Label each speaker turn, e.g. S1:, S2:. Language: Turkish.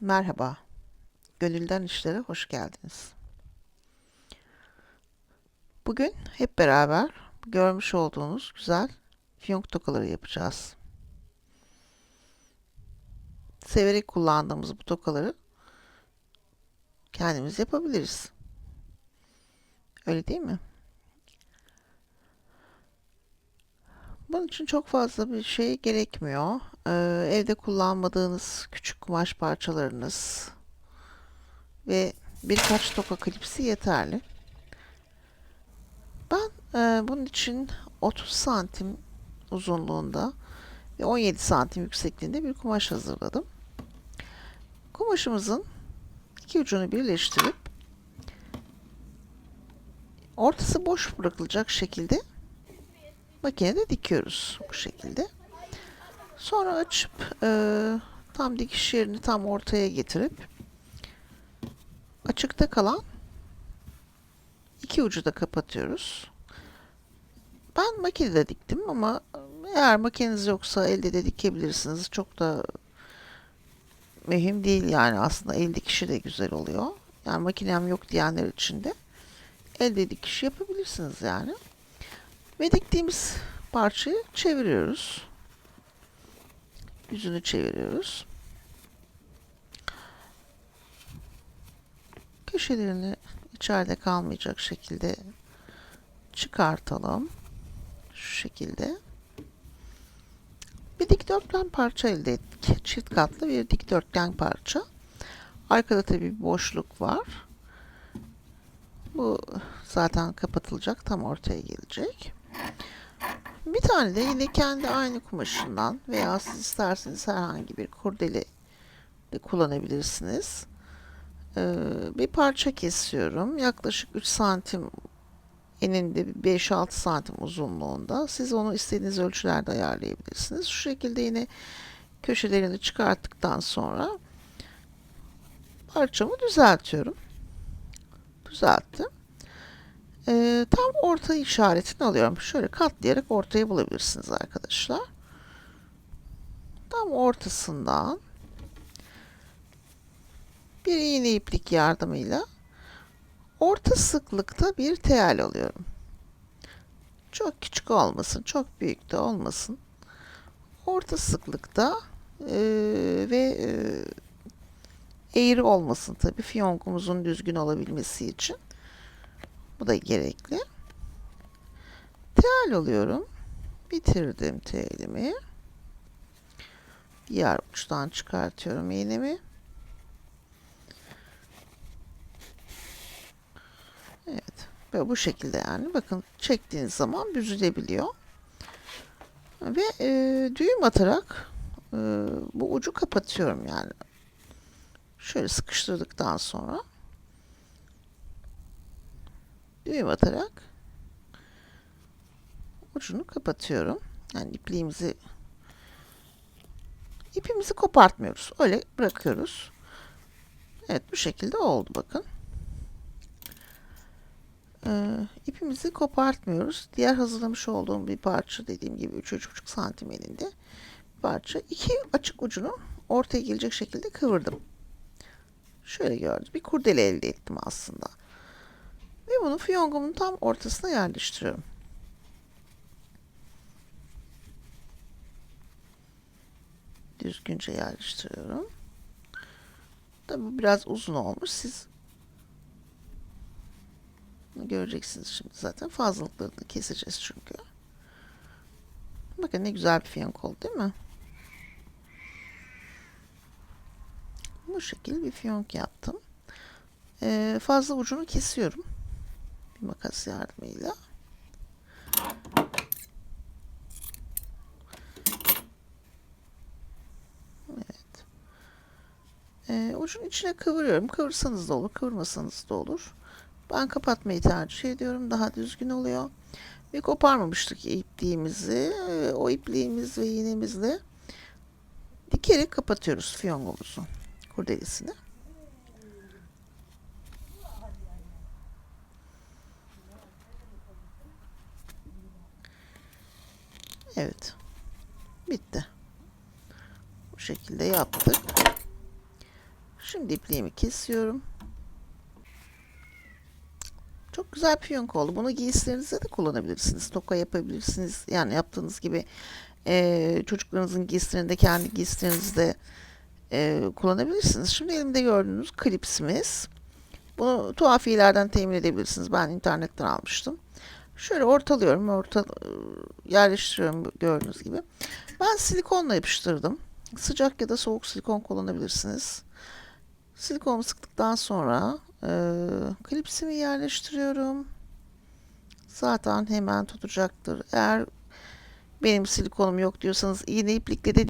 S1: Merhaba. Gönülden işlere hoş geldiniz. Bugün hep beraber görmüş olduğunuz güzel fiyonk tokaları yapacağız. Severek kullandığımız bu tokaları kendimiz yapabiliriz. Öyle değil mi? Bunun için çok fazla bir şey gerekmiyor. Ee, evde kullanmadığınız küçük kumaş parçalarınız ve birkaç toka klipsi yeterli. Ben e, bunun için 30 santim uzunluğunda ve 17 santim yüksekliğinde bir kumaş hazırladım. Kumaşımızın iki ucunu birleştirip ortası boş bırakılacak şekilde makinede dikiyoruz bu şekilde. Sonra açıp e, tam dikiş yerini tam ortaya getirip açıkta kalan iki ucu da kapatıyoruz. Ben makinede diktim ama eğer makineniz yoksa elde de dikebilirsiniz. Çok da mühim değil yani aslında el dikişi de güzel oluyor. Yani makinem yok diyenler için de elde dikiş yapabilirsiniz yani. Ve diktiğimiz parçayı çeviriyoruz. Yüzünü çeviriyoruz. Köşelerini içeride kalmayacak şekilde çıkartalım. Şu şekilde. Bir dikdörtgen parça elde ettik. Çift katlı bir dikdörtgen parça. Arkada tabii bir boşluk var. Bu zaten kapatılacak. Tam ortaya gelecek. Bir tane de yine kendi aynı kumaşından veya siz isterseniz herhangi bir kurdele de kullanabilirsiniz. Ee, bir parça kesiyorum. Yaklaşık 3 santim eninde 5-6 santim uzunluğunda. Siz onu istediğiniz ölçülerde ayarlayabilirsiniz. Şu şekilde yine köşelerini çıkarttıktan sonra parçamı düzeltiyorum. Düzelttim. Ee, tam orta işaretini alıyorum. Şöyle katlayarak ortayı bulabilirsiniz arkadaşlar. Tam ortasından bir iğne iplik yardımıyla orta sıklıkta bir tel alıyorum. Çok küçük olmasın, çok büyük de olmasın. Orta sıklıkta e, ve e, eğri olmasın tabii fiyonkumuzun düzgün olabilmesi için. Bu da gerekli. Tel alıyorum. Bitirdim telimi. Diğer uçtan çıkartıyorum iğnemi. Evet. Böyle bu şekilde yani. Bakın çektiğiniz zaman büzülebiliyor. Ve e, düğüm atarak e, bu ucu kapatıyorum yani. Şöyle sıkıştırdıktan sonra düğüm atarak ucunu kapatıyorum. Yani ipliğimizi ipimizi kopartmıyoruz. Öyle bırakıyoruz. Evet bu şekilde oldu bakın. Ee, ipimizi kopartmıyoruz. Diğer hazırlamış olduğum bir parça dediğim gibi 3-3,5 santim elinde bir parça. iki açık ucunu ortaya gelecek şekilde kıvırdım. Şöyle gördüm. Bir kurdele elde ettim aslında. Ve bunu fiyongumun tam ortasına yerleştiriyorum. Düzgünce yerleştiriyorum. Tabi bu biraz uzun olmuş. Siz göreceksiniz şimdi zaten. Fazlalıklarını keseceğiz çünkü. Bakın ne güzel bir fiyonk oldu değil mi? Bu şekilde bir fiyonk yaptım. Ee, fazla ucunu kesiyorum bir makas yardımıyla. Evet. Ee, ucun içine kıvırıyorum. Kıvırsanız da olur, kıvırmasanız da olur. Ben kapatmayı tercih ediyorum. Daha düzgün oluyor. Ve koparmamıştık ipliğimizi. O ipliğimiz ve iğnemizle dikerek kapatıyoruz fiyongumuzu, kurdelesini. Evet. Bitti. Bu şekilde yaptık. Şimdi ipliğimi kesiyorum. Çok güzel piyonk oldu. Bunu giysilerinizde de kullanabilirsiniz. Toka yapabilirsiniz. Yani yaptığınız gibi eee, çocuklarınızın giysilerinde, kendi giysilerinizde eee, kullanabilirsiniz. Şimdi elimde gördüğünüz klipsimiz. Bunu tuhafiyelerden temin edebilirsiniz. Ben internetten almıştım. Şöyle ortalıyorum, orta yerleştiriyorum gördüğünüz gibi. Ben silikonla yapıştırdım. Sıcak ya da soğuk silikon kullanabilirsiniz. Silikonumu sıktıktan sonra e, klipsimi yerleştiriyorum. Zaten hemen tutacaktır. Eğer benim silikonum yok diyorsanız iğne iplikle de